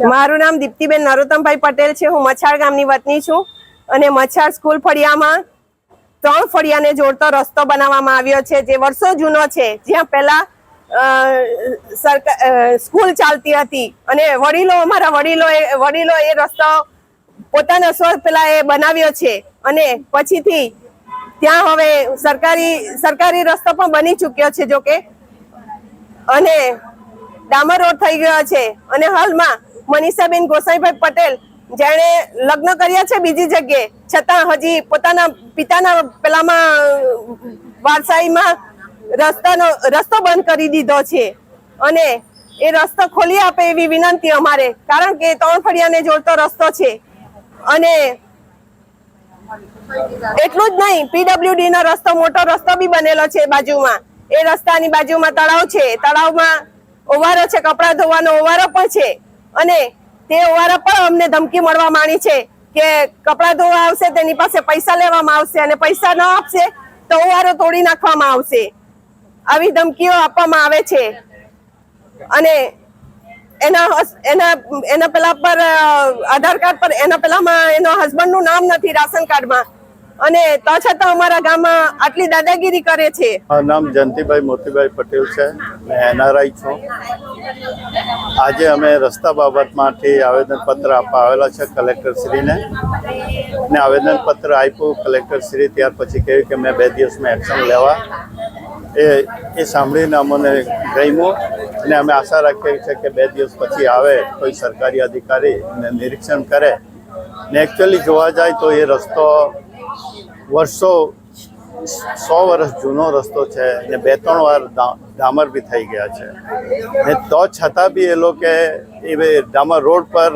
મારું નામ દીપ્તિબેન નરોત્તમભાઈ પટેલ છે. હું મછાડ ગામની વતની છું અને મછાડ સ્કૂલ ફળિયામાં ત્રણ ફળિયાને જોડતો રસ્તો બનાવવામાં આવ્યો છે. જે વર્ષો જૂનો છે. જ્યાં પહેલા સ્કૂલ ચાલતી હતી અને વડીલો, અમારા વડીલો વડીલો એ રસ્તો પોતાના સ્વ પેલા એ બનાવ્યો છે અને પછીથી ત્યાં હવે સરકારી સરકારી રસ્તો પણ બની ચૂક્યો છે, જોકે. અને ડામર રોડ થઈ ગયો છે. અને હાલમાં મનીષાબેન ગોસાઈભાઈ પટેલ, જેણે લગ્ન કર્યા છે બીજી જગ્યાએ. છતાં હજી પોતાના પિતાના પેલામાં વારસાઈમાં રસ્તાનો, રસ્તો બંધ કરી દીધો છે. અને એ રસ્તો ખોલી આપે એવી વિનંતી અમારે, કારણ કે ત્રણ ફળિયાને જોડતો રસ્તો છે. અને એટલું જ નહીં પીડબ્લ્યુડી નો રસ્તો, મોટો રસ્તો બી બનેલો છે બાજુમાં. એ રસ્તાની બાજુમાં તળાવ છે. તળાવમાં ઓવારો છે, કપડાં ધોવાનો ઓવારો પણ છે. અને તે ઓવારા પણ અમને ધમકી મળવા માંડી છે કે કપડા ધોવા આવશે, તેની પાસે પૈસા લેવામાં આવશે અને પૈસા ન આપશે તો ઓવારો તોડી નાખવામાં આવશે. આવી ધમકીઓ આપવામાં આવે છે. અને એના એના એના પેલા પર આધાર કાર્ડ પર, એના પેલામાં એનો હસબન્ડનું નામ નથી, રાશન કાર્ડમાં. અને તો છતાં અમારા ગામમાં આટલી દાદાગીરી કરે છે. મારું નામ જયંતિભાઈ મોતીભાઈ પટેલ છે. મેં એનઆરઆઈ છું. આજે અમે રસ્તા બાબતમાંથી આવેદનપત્ર આપવા આવેલા છે કલેક્ટરશ્રીને. ને આવેદનપત્ર આપ્યું કલેક્ટરશ્રી ત્યાર પછી કહ્યું કે મેં બે દિવસમાં એક્શન લેવા. એ એ સાંભળીને અમને ગમ્યું અને અમે આશા રાખીએ છીએ કે બે દિવસ પછી આવે, કોઈ સરકારી અધિકારી ને નિરીક્ષણ કરે. ને એકચ્યુઅલી જોવા જાય તો એ રસ્તો વર્ષો સો વર્ષ જૂનો રસ્તો છે ને બે ત્રણ વાર ડામર બી થઈ ગયા છે. ને તો છતાં બી એ લોકો એ ડામર રોડ પર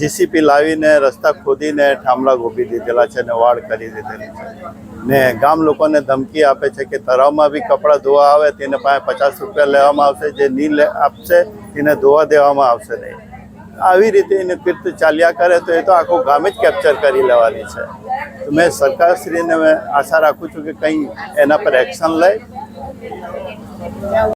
જીસીપી લાવીને, રસ્તા ખોદીને, ઠામડા ગોપી દીધેલા છે ને વાડ કરી દીધેલી છે. ને ગામ લોકોને ધમકી આપે છે કે તળાવમાં બી કપડાં ધોવા આવે, તેને પાસે પચાસ રૂપિયા લેવામાં આવશે, જે નહીં આપશે, તેને ધોવા દેવામાં આવશે નહીં. આવી રીતે એને કીર્ત ચાલ્યા કરે તો એ તો આખું ગામ જ કેપ્ચર કરી લેવાની છે. તો મેં સરકારશ્રીને આશા રાખું છું કે કંઈ એના પર એક્શન લે.